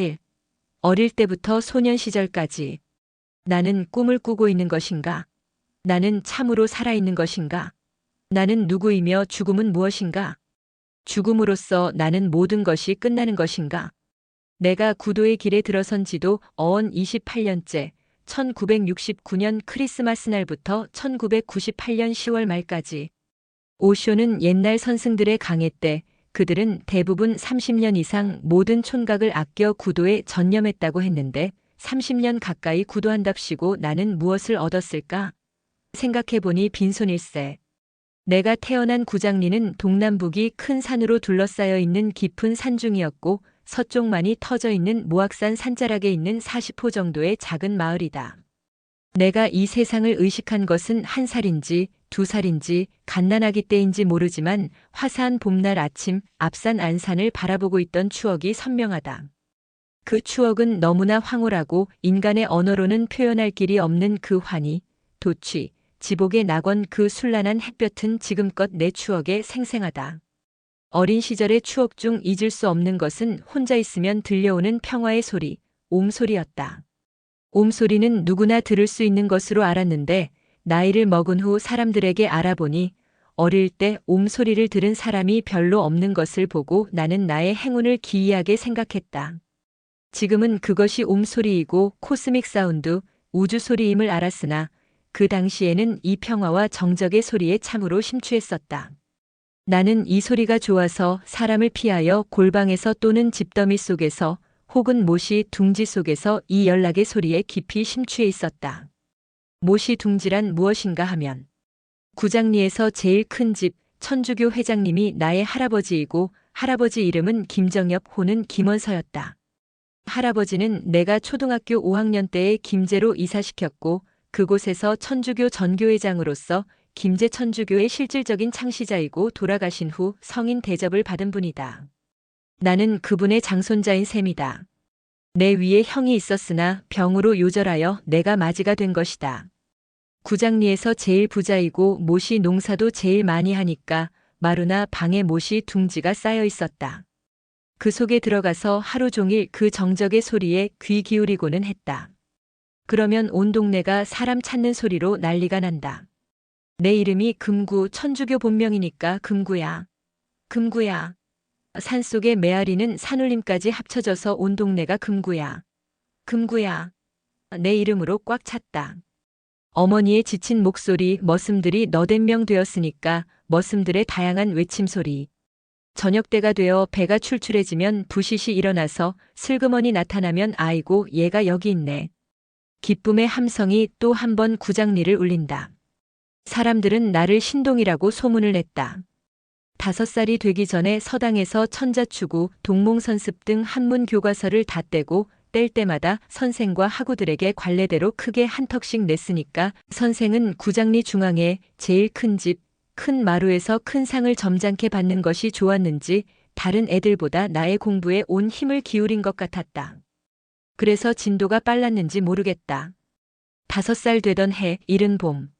1. 어릴 때부터 소년 시절까지 나는 꿈을 꾸고 있는 것인가? 나는 참으로 살아있는 것인가? 나는 누구이며 죽음은 무엇인가? 죽음으로써 나는 모든 것이 끝나는 것인가? 내가 구도의 길에 들어선 지도 어언 28년째 1969년 크리스마스 날부터 1998년 10월 말까지 오쇼는 옛날 선승들의 강해 때 그들은 대부분 30년 이상 모든 촌각을 아껴 구도에 전념했다고 했는데 30년 가까이 구도한답시고 나는 무엇을 얻었을까? 생각해보니 빈손일세. 내가 태어난 구장리는 동남북이 큰 산으로 둘러싸여 있는 깊은 산중이었고 서쪽만이 터져 있는 모악산 산자락에 있는 40호 정도의 작은 마을이다. 내가 이 세상을 의식한 것은 한 살인지 두 살인지 갓난아기 때인지 모르지만 화사한 봄날 아침 앞산 안산을 바라보고 있던 추억이 선명하다. 그 추억은 너무나 황홀하고 인간의 언어로는 표현할 길이 없는 그 환희, 도취, 지복의 낙원 그 술란한 햇볕은 지금껏 내 추억에 생생하다. 어린 시절의 추억 중 잊을 수 없는 것은 혼자 있으면 들려오는 평화의 소리, 옴소리였다. 옴소리는 누구나 들을 수 있는 것으로 알았는데 나이를 먹은 후 사람들에게 알아보니 어릴 때 옴소리를 들은 사람이 별로 없는 것을 보고 나는 나의 행운을 기이하게 생각했다. 지금은 그것이 옴소리이고 코스믹 사운드, 우주 소리임을 알았으나 그 당시에는 이 평화와 정적의 소리에 참으로 심취했었다. 나는 이 소리가 좋아서 사람을 피하여 골방에서 또는 집더미 속에서 혹은 모시 둥지 속에서 이 연락의 소리에 깊이 심취해 있었다. 모시 둥지란 무엇인가 하면 구장리에서 제일 큰 집 천주교 회장님이 나의 할아버지이고 할아버지 이름은 김정엽 호는 김원서였다. 할아버지는 내가 초등학교 5학년 때에 김제로 이사시켰고 그곳에서 천주교 전교회장으로서 김제 천주교의 실질적인 창시자이고 돌아가신 후 성인 대접을 받은 분이다. 나는 그분의 장손자인 셈이다. 내 위에 형이 있었으나 병으로 요절하여 내가 맞이가 된 것이다. 구장리에서 제일 부자이고 모시 농사도 제일 많이 하니까 마루나 방에 모시 둥지가 쌓여 있었다. 그 속에 들어가서 하루 종일 그 정적의 소리에 귀 기울이고는 했다. 그러면 온 동네가 사람 찾는 소리로 난리가 난다. 내 이름이 금구 천주교 본명이니까 금구야. 금구야. 산속의 메아리는 산울림까지 합쳐져서 온 동네가 금구야. 금구야. 내 이름으로 꽉 찼다. 어머니의 지친 목소리, 머슴들이 너댓 명 되었으니까 머슴들의 다양한 외침 소리. 저녁 때가 되어 배가 출출해지면 부시시 일어나서 슬그머니 나타나면 아이고 얘가 여기 있네. 기쁨의 함성이 또 한 번 구장리를 울린다. 사람들은 나를 신동이라고 소문을 냈다. 다섯 살이 되기 전에 서당에서 천자추구, 동몽선습 등 한문 교과서를 다 떼고 뗄 때마다 선생과 학우들에게 관례대로 크게 한턱씩 냈으니까 선생은 구장리 중앙에 제일 큰 집, 큰 마루에서 큰 상을 점잖게 받는 것이 좋았는지 다른 애들보다 나의 공부에 온 힘을 기울인 것 같았다. 그래서 진도가 빨랐는지 모르겠다. 다섯 살 되던 해, 이른 봄.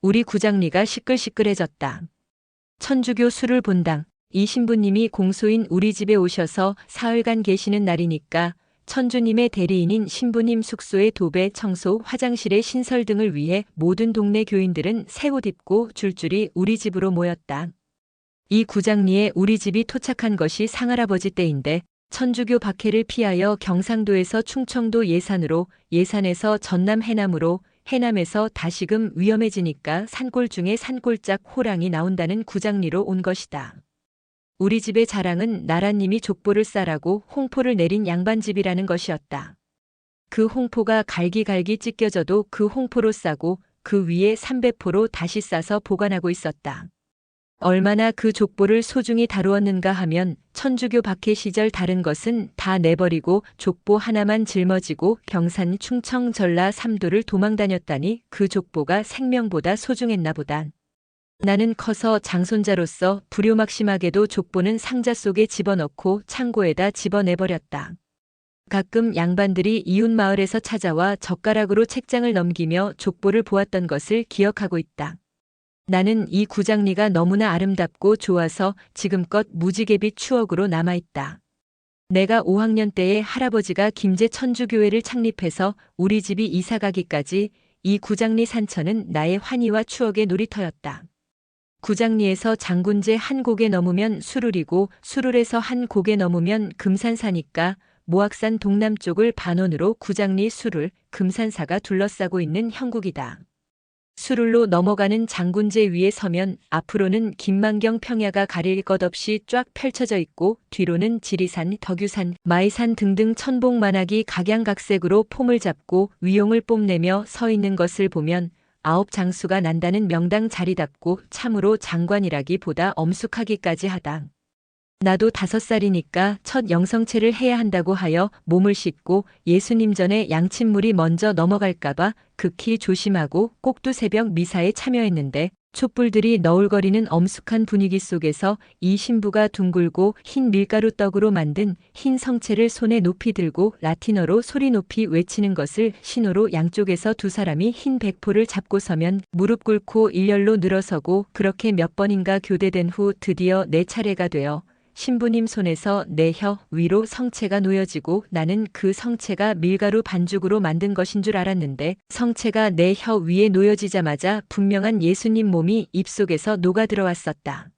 우리 구장리가 시끌시끌해졌다. 천주교 술을 본당, 이 신부님이 공소인 우리 집에 오셔서 사흘간 계시는 날이니까 천주님의 대리인인 신부님 숙소의 도배, 청소, 화장실의 신설 등을 위해 모든 동네 교인들은 새 옷 입고 줄줄이 우리 집으로 모였다. 이 구장리에 우리 집이 토착한 것이 상할아버지 때인데 천주교 박해를 피하여 경상도에서 충청도 예산으로 예산에서 전남 해남으로 해남에서 다시금 위험해지니까 산골 중에 산골짝 호랑이 나온다는 구장리로 온 것이다. 우리 집의 자랑은 나라님이 족보를 싸라고 홍포를 내린 양반집이라는 것이었다. 그 홍포가 갈기갈기 찢겨져도 그 홍포로 싸고 그 위에 삼배포로 다시 싸서 보관하고 있었다. 얼마나 그 족보를 소중히 다루었는가 하면 천주교 박해 시절 다른 것은 다 내버리고 족보 하나만 짊어지고 경산 충청 전라 삼도를 도망다녔다니 그 족보가 생명보다 소중했나 보다. 나는 커서 장손자로서 불효막심하게도 족보는 상자 속에 집어넣고 창고에다 집어내버렸다. 가끔 양반들이 이웃 마을에서 찾아와 젓가락으로 책장을 넘기며 족보를 보았던 것을 기억하고 있다. 나는 이 구장리가 너무나 아름답고 좋아서 지금껏 무지개빛 추억으로 남아있다. 내가 5학년 때에 할아버지가 김제 천주교회를 창립해서 우리 집이 이사 가기까지 이 구장리 산천은 나의 환희와 추억의 놀이터였다. 구장리에서 장군제 한 곡에 넘으면 수룰이고 수룰에서 한 곡에 넘으면 금산사니까 모악산 동남쪽을 반원으로 구장리 수룰, 금산사가 둘러싸고 있는 형국이다. 수룰로 넘어가는 장군제 위에 서면 앞으로는 김만경 평야가 가릴 것 없이 쫙 펼쳐져 있고 뒤로는 지리산, 덕유산, 마이산 등등 천봉만학이 각양각색으로 폼을 잡고 위용을 뽐내며 서 있는 것을 보면 아홉 장수가 난다는 명당 자리답고 참으로 장관이라기보다 엄숙하기까지 하다. 나도 다섯 살이니까 첫 영성체를 해야 한다고 하여 몸을 씻고 예수님 전에 양친물이 먼저 넘어갈까봐 극히 조심하고 꼭두 새벽 미사에 참여했는데 촛불들이 너울거리는 엄숙한 분위기 속에서 이 신부가 둥글고 흰 밀가루 떡으로 만든 흰 성체를 손에 높이 들고 라틴어로 소리 높이 외치는 것을 신호로 양쪽에서 두 사람이 흰 백포를 잡고 서면 무릎 꿇고 일렬로 늘어서고 그렇게 몇 번인가 교대된 후 드디어 내 차례가 되어 신부님 손에서 내 혀 위로 성체가 놓여지고 나는 그 성체가 밀가루 반죽으로 만든 것인 줄 알았는데 성체가 내 혀 위에 놓여지자마자 분명한 예수님 몸이 입속에서 녹아 들어왔었다.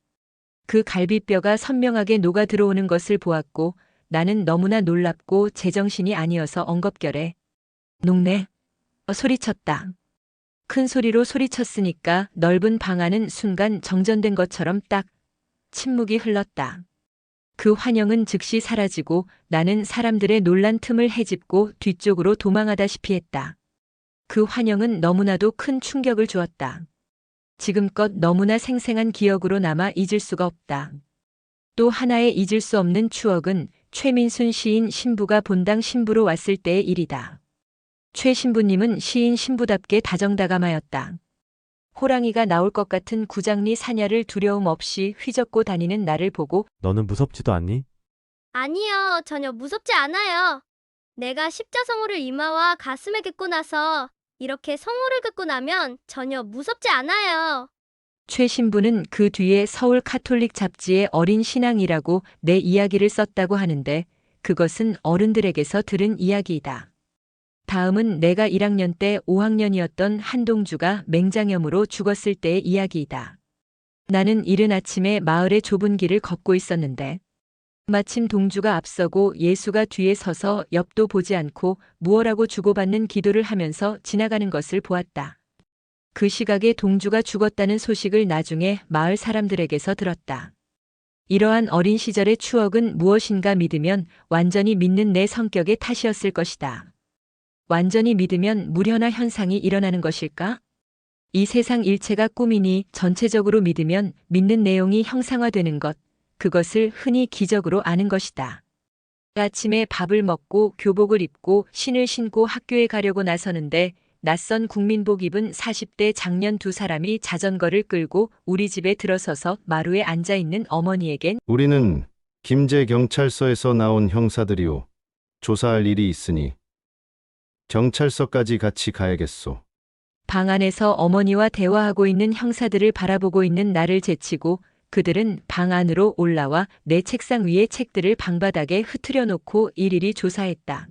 그 갈비뼈가 선명하게 녹아 들어오는 것을 보았고 나는 너무나 놀랍고 제정신이 아니어서 엉겁결에 녹네 어, 소리쳤다. 큰 소리로 소리쳤으니까 넓은 방 안은 순간 정전된 것처럼 딱 침묵이 흘렀다. 그 환영은 즉시 사라지고 나는 사람들의 놀란 틈을 헤집고 뒤쪽으로 도망하다시피 했다. 그 환영은 너무나도 큰 충격을 주었다. 지금껏 너무나 생생한 기억으로 남아 잊을 수가 없다. 또 하나의 잊을 수 없는 추억은 최민순 시인 신부가 본당 신부로 왔을 때의 일이다. 최 신부님은 시인 신부답게 다정다감하였다. 호랑이가 나올 것 같은 구장리 사냐를 두려움 없이 휘젓고 다니는 나를 보고 너는 무섭지도 않니? 아니요, 전혀 무섭지 않아요. 내가 십자성호를 이마와 가슴에 긋고 나서 이렇게 성호를 긋고 나면 전혀 무섭지 않아요. 최 신부는 그 뒤에 서울 카톨릭 잡지에 어린 신앙이라고 내 이야기를 썼다고 하는데 그것은 어른들에게서 들은 이야기이다. 다음은 내가 1학년 때 5학년이었던 한동주가 맹장염으로 죽었을 때의 이야기이다. 나는 이른 아침에 마을의 좁은 길을 걷고 있었는데 마침 동주가 앞서고 예수가 뒤에 서서 옆도 보지 않고 무엇라고 주고받는 기도를 하면서 지나가는 것을 보았다. 그 시각에 동주가 죽었다는 소식을 나중에 마을 사람들에게서 들었다. 이러한 어린 시절의 추억은 무엇인가 믿으면 완전히 믿는 내 성격의 탓이었을 것이다. 완전히 믿으면 무련화 현상이 일어나는 것일까? 이 세상 일체가 꿈이니 전체적으로 믿으면 믿는 내용이 형상화되는 것, 그것을 흔히 기적으로 아는 것이다. 아침에 밥을 먹고 교복을 입고 신을 신고 학교에 가려고 나서는데 낯선 국민복 입은 40대 장년 두 사람이 자전거를 끌고 우리 집에 들어서서 마루에 앉아 있는 어머니에겐 우리는 김제 경찰서에서 나온 형사들이오. 조사할 일이 있으니 경찰서까지 같이 가야겠소. 방 안에서 어머니와 대화하고 있는 형사들을 바라보고 있는 나를 제치고 그들은 방 안으로 올라와 내 책상 위에 책들을 방바닥에 흐트려 놓고 일일이 조사했다.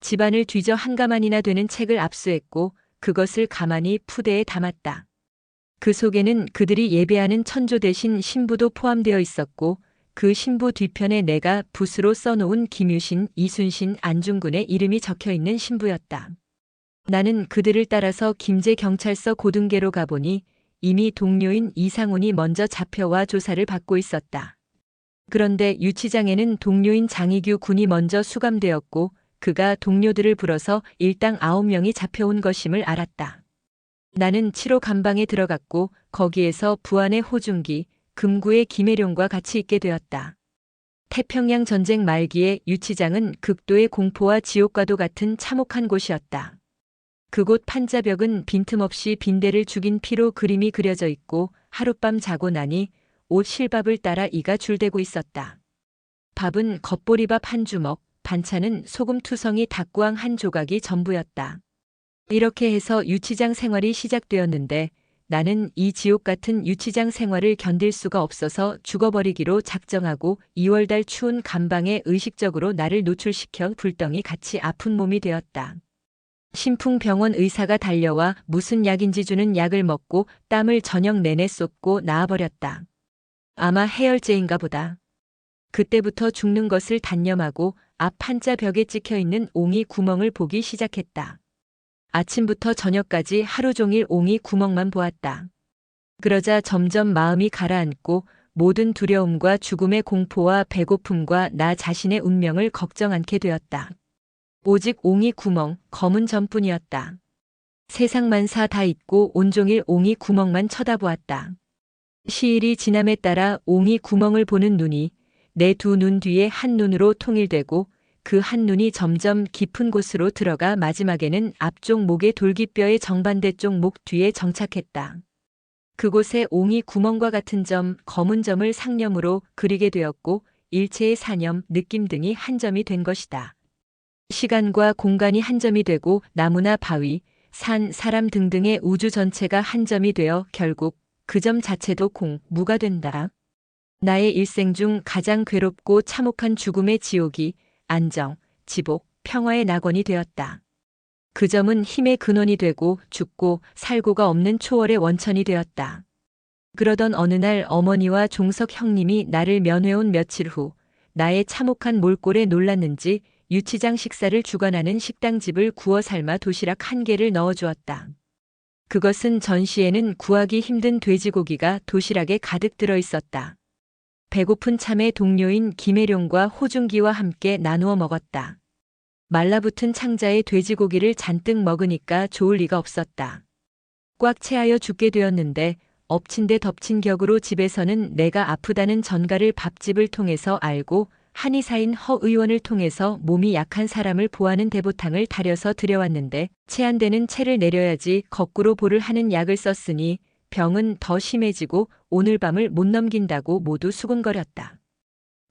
집안을 뒤져 한 가만이나 되는 책을 압수했고 그것을 가만히 푸대에 담았다. 그 속에는 그들이 예배하는 천조 대신 신부도 포함되어 있었고 그 신부 뒤편에 내가 붓으로 써놓은 김유신, 이순신, 안중근의 이름이 적혀 있는 신부였다. 나는 그들을 따라서 김제 경찰서 고등계로 가보니 이미 동료인 이상훈이 먼저 잡혀와 조사를 받고 있었다. 그런데 유치장에는 동료인 장희규 군이 먼저 수감되었고 그가 동료들을 불어서 일당 아홉 명이 잡혀온 것임을 알았다. 나는 7호 감방에 들어갔고 거기에서 부안의 호중기, 금구의 김혜룡과 같이 있게 되었다. 태평양 전쟁 말기에 유치장은 극도의 공포와 지옥과도 같은 참혹한 곳이었다. 그곳 판자벽은 빈틈없이 빈대를 죽인 피로 그림이 그려져 있고 하룻밤 자고 나니 옷 실밥을 따라 이가 줄대고 있었다. 밥은 겉보리밥 한 주먹, 반찬은 소금 투성이 닭구왕 한 조각이 전부였다. 이렇게 해서 유치장 생활이 시작되었는데 나는 이 지옥 같은 유치장 생활을 견딜 수가 없어서 죽어버리기로 작정하고 2월달 추운 감방에 의식적으로 나를 노출시켜 불덩이 같이 아픈 몸이 되었다. 심풍병원 의사가 달려와 무슨 약인지 주는 약을 먹고 땀을 저녁 내내 쏟고 나아버렸다. 아마 해열제인가 보다. 그때부터 죽는 것을 단념하고 앞 한자 벽에 찍혀 있는 옹이 구멍을 보기 시작했다. 아침부터 저녁까지 하루 종일 옹이 구멍만 보았다. 그러자 점점 마음이 가라앉고 모든 두려움과 죽음의 공포와 배고픔과 나 자신의 운명을 걱정 않게 되었다. 오직 옹이 구멍, 검은 점뿐이었다. 세상 만사 다 잊고 온종일 옹이 구멍만 쳐다보았다. 시일이 지남에 따라 옹이 구멍을 보는 눈이 내 두 눈 뒤에 한 눈으로 통일되고 그 한 눈이 점점 깊은 곳으로 들어가 마지막에는 앞쪽 목의 돌기뼈의 정반대 쪽 목 뒤에 정착했다. 그곳에 옹이 구멍과 같은 점, 검은 점을 상념으로 그리게 되었고 일체의 사념, 느낌 등이 한 점이 된 것이다. 시간과 공간이 한 점이 되고 나무나 바위, 산, 사람 등등의 우주 전체가 한 점이 되어 결국 그 점 자체도 공, 무가 된다. 나의 일생 중 가장 괴롭고 참혹한 죽음의 지옥이 안정, 지복, 평화의 낙원이 되었다. 그 점은 힘의 근원이 되고 죽고 살고가 없는 초월의 원천이 되었다. 그러던 어느 날 어머니와 종석 형님이 나를 면회온 며칠 후 나의 참혹한 몰골에 놀랐는지 유치장 식사를 주관하는 식당집을 구워 삶아 도시락 한 개를 넣어주었다. 그것은 전시에는 구하기 힘든 돼지고기가 도시락에 가득 들어 있었다. 배고픈 참의 동료인 김혜룡과 호중기와 함께 나누어 먹었다. 말라붙은 창자에 돼지고기를 잔뜩 먹으니까 좋을 리가 없었다. 꽉 채하여 죽게 되었는데 엎친 데 덮친 격으로 집에서는 내가 아프다는 전가를 밥집을 통해서 알고 한의사인 허 의원을 통해서 몸이 약한 사람을 보하는 대보탕을 다려서 들여왔는데 체한되는 채를 내려야지 거꾸로 보를 하는 약을 썼으니 병은 더 심해지고 오늘 밤을 못 넘긴다고 모두 수군거렸다.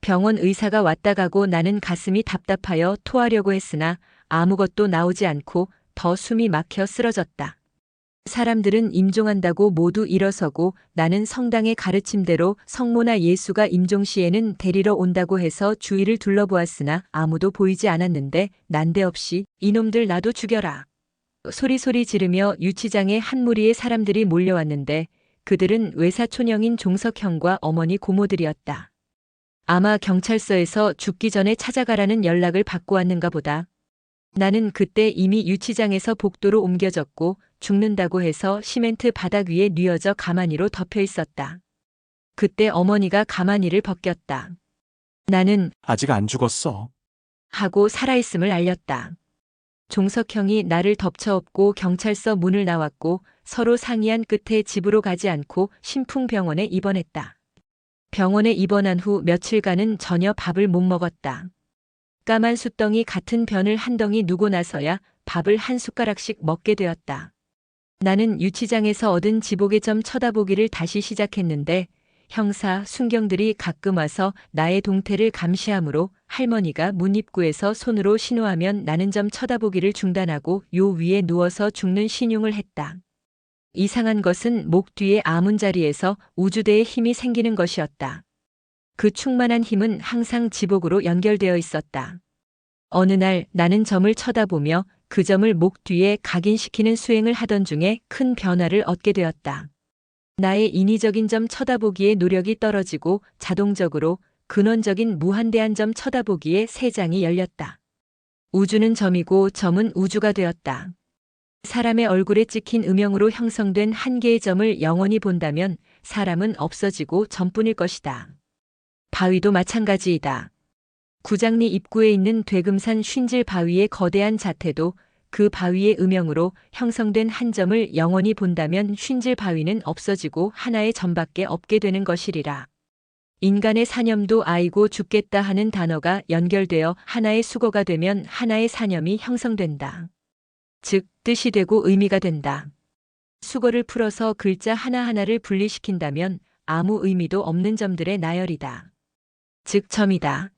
병원 의사가 왔다 가고 나는 가슴이 답답하여 토하려고 했으나 아무것도 나오지 않고 더 숨이 막혀 쓰러졌다. 사람들은 임종한다고 모두 일어서고 나는 성당의 가르침대로 성모나 예수가 임종 시에는 데리러 온다고 해서 주위를 둘러보았으나 아무도 보이지 않았는데 난데없이 이놈들 나도 죽여라. 소리소리 지르며 유치장에 한 무리의 사람들이 몰려왔는데 그들은 외사촌형인 종석형과 어머니 고모들이었다. 아마 경찰서에서 죽기 전에 찾아가라는 연락을 받고 왔는가 보다. 나는 그때 이미 유치장에서 복도로 옮겨졌고 죽는다고 해서 시멘트 바닥 위에 뉘어져 가마니로 덮여 있었다. 그때 어머니가 가마니를 벗겼다. 나는 아직 안 죽었어. 하고 살아있음을 알렸다. 종석형이 나를 덮쳐엎고 경찰서 문을 나왔고 서로 상의한 끝에 집으로 가지 않고 신풍병원에 입원했다. 병원에 입원한 후 며칠간은 전혀 밥을 못 먹었다. 까만 숫덩이 같은 변을 한 덩이 누고 나서야 밥을 한 숟가락씩 먹게 되었다. 나는 유치장에서 얻은 지복의 점 쳐다보기를 다시 시작했는데 형사, 순경들이 가끔 와서 나의 동태를 감시하므로 할머니가 문 입구에서 손으로 신호하면 나는 점 쳐다보기를 중단하고 요 위에 누워서 죽는 신용을 했다. 이상한 것은 목 뒤에 아문자리에서 우주대의 힘이 생기는 것이었다. 그 충만한 힘은 항상 지복으로 연결되어 있었다. 어느 날 나는 점을 쳐다보며 그 점을 목 뒤에 각인시키는 수행을 하던 중에 큰 변화를 얻게 되었다. 나의 인위적인 점 쳐다보기에 노력이 떨어지고 자동적으로 근원적인 무한대한 점 쳐다보기에 세 장이 열렸다. 우주는 점이고 점은 우주가 되었다. 사람의 얼굴에 찍힌 음영으로 형성된 한 개의 점을 영원히 본다면 사람은 없어지고 점뿐일 것이다. 바위도 마찬가지이다. 구장리 입구에 있는 되금산 쉰질 바위의 거대한 자태도 그 바위의 음영으로 형성된 한 점을 영원히 본다면 쉰질 바위는 없어지고 하나의 점밖에 없게 되는 것이리라. 인간의 사념도 아이고 죽겠다 하는 단어가 연결되어 하나의 수거가 되면 하나의 사념이 형성된다. 즉, 뜻이 되고 의미가 된다. 수거를 풀어서 글자 하나하나를 분리시킨다면 아무 의미도 없는 점들의 나열이다. 즉, 점이다.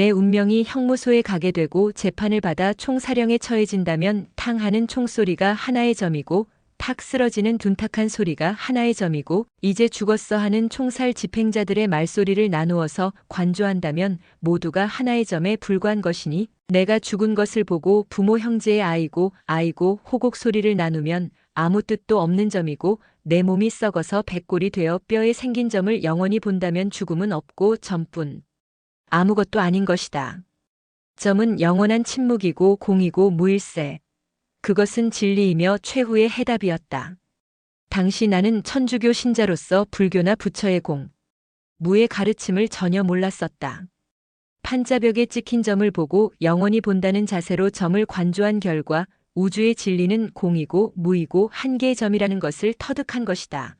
내 운명이 형무소에 가게 되고 재판을 받아 총사령에 처해진다면 탕하는 총소리가 하나의 점이고 탁 쓰러지는 둔탁한 소리가 하나의 점이고 이제 죽었어 하는 총살 집행자들의 말소리를 나누어서 관조한다면 모두가 하나의 점에 불과한 것이니 내가 죽은 것을 보고 부모 형제의 아이고 아이고 호곡 소리를 나누면 아무 뜻도 없는 점이고 내 몸이 썩어서 백골이 되어 뼈에 생긴 점을 영원히 본다면 죽음은 없고 점뿐 아무것도 아닌 것이다. 점은 영원한 침묵이고 공이고 무일세. 그것은 진리이며 최후의 해답이었다. 당시 나는 천주교 신자로서 불교나 부처의 공, 무의 가르침을 전혀 몰랐었다. 판자벽에 찍힌 점을 보고 영원히 본다는 자세로 점을 관조한 결과 우주의 진리는 공이고 무이고 한계의 점이라는 것을 터득한 것이다.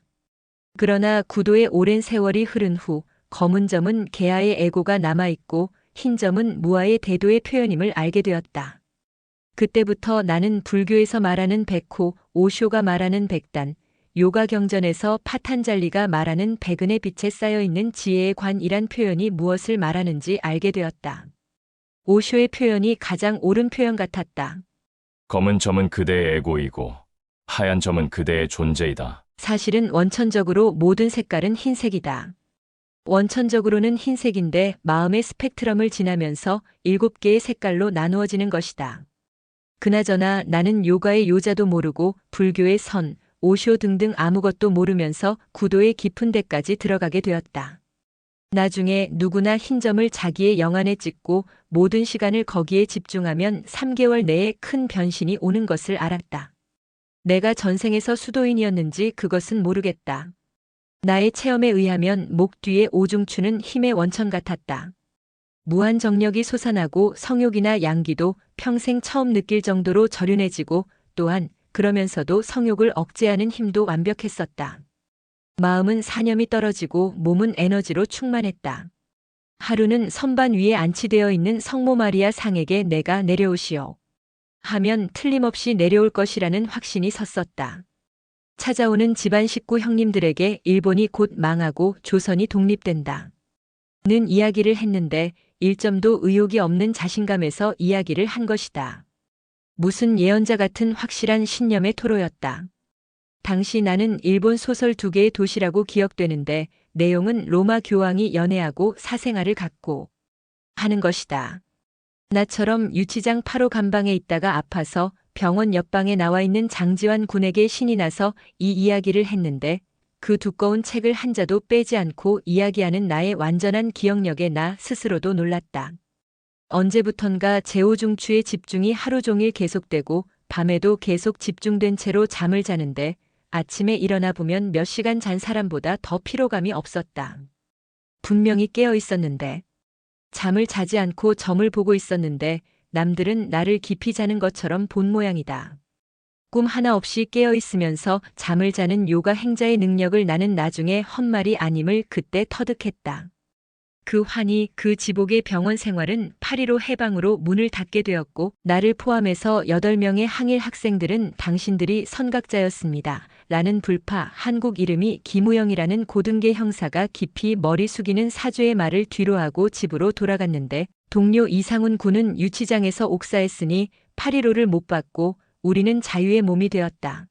그러나 구도의 오랜 세월이 흐른 후 검은 점은 개아의 애고가 남아있고 흰 점은 무아의 대도의 표현임을 알게 되었다. 그때부터 나는 불교에서 말하는 백호, 오쇼가 말하는 백단, 요가 경전에서 파탄잘리가 말하는 백은의 빛에 쌓여 있는 지혜의 관이란 표현이 무엇을 말하는지 알게 되었다. 오쇼의 표현이 가장 옳은 표현 같았다. 검은 점은 그대의 에고이고 하얀 점은 그대의 존재이다. 사실은 원천적으로 모든 색깔은 흰색이다. 원천적으로는 흰색인데 마음의 스펙트럼을 지나면서 일곱 개의 색깔로 나누어지는 것이다. 그나저나 나는 요가의 요자도 모르고 불교의 선, 오쇼 등등 아무것도 모르면서 구도의 깊은 데까지 들어가게 되었다. 나중에 누구나 흰 점을 자기의 영안에 찍고 모든 시간을 거기에 집중하면 3개월 내에 큰 변신이 오는 것을 알았다. 내가 전생에서 수도인이었는지 그것은 모르겠다. 나의 체험에 의하면 목 뒤의 오중추는 힘의 원천 같았다. 무한 정력이 솟아나고 성욕이나 양기도 평생 처음 느낄 정도로 저륜해지고 또한 그러면서도 성욕을 억제하는 힘도 완벽했었다. 마음은 사념이 떨어지고 몸은 에너지로 충만했다. 하루는 선반 위에 안치되어 있는 성모 마리아 상에게 내가 내려오시오. 하면 틀림없이 내려올 것이라는 확신이 섰었다. 찾아오는 집안 식구 형님들에게 일본이 곧 망하고 조선이 독립된다. 는 이야기를 했는데 일점도 의욕이 없는 자신감에서 이야기를 한 것이다. 무슨 예언자 같은 확실한 신념의 토로였다. 당시 나는 일본 소설 두 개의 도시라고 기억되는데 내용은 로마 교황이 연애하고 사생아를 갖고 하는 것이다. 나처럼 유치장 8호 간방에 있다가 아파서 병원 옆방에 나와 있는 장지환 군에게 신이 나서 이 이야기를 했는데 그 두꺼운 책을 한 자도 빼지 않고 이야기하는 나의 완전한 기억력에 나 스스로도 놀랐다. 언제부턴가 제오중추의 집중이 하루 종일 계속되고 밤에도 계속 집중된 채로 잠을 자는데 아침에 일어나 보면 몇 시간 잔 사람보다 더 피로감이 없었다. 분명히 깨어 있었는데 잠을 자지 않고 점을 보고 있었는데 남들은 나를 깊이 자는 것처럼 본 모양이다. 꿈 하나 없이 깨어 있으면서 잠을 자는 요가 행자의 능력을 나는 나중에 헛말이 아님을 그때 터득했다. 그 환희, 그 지복의 병원 생활은 8.15 해방으로 문을 닫게 되었고, 나를 포함해서 8명의 항일 학생들은 당신들이 선각자였습니다. 라는 불파, 한국 이름이 김우영이라는 고등계 형사가 깊이 머리 숙이는 사죄의 말을 뒤로하고 집으로 돌아갔는데, 동료 이상훈 군은 유치장에서 옥사했으니 8.15를 못 받고 우리는 자유의 몸이 되었다.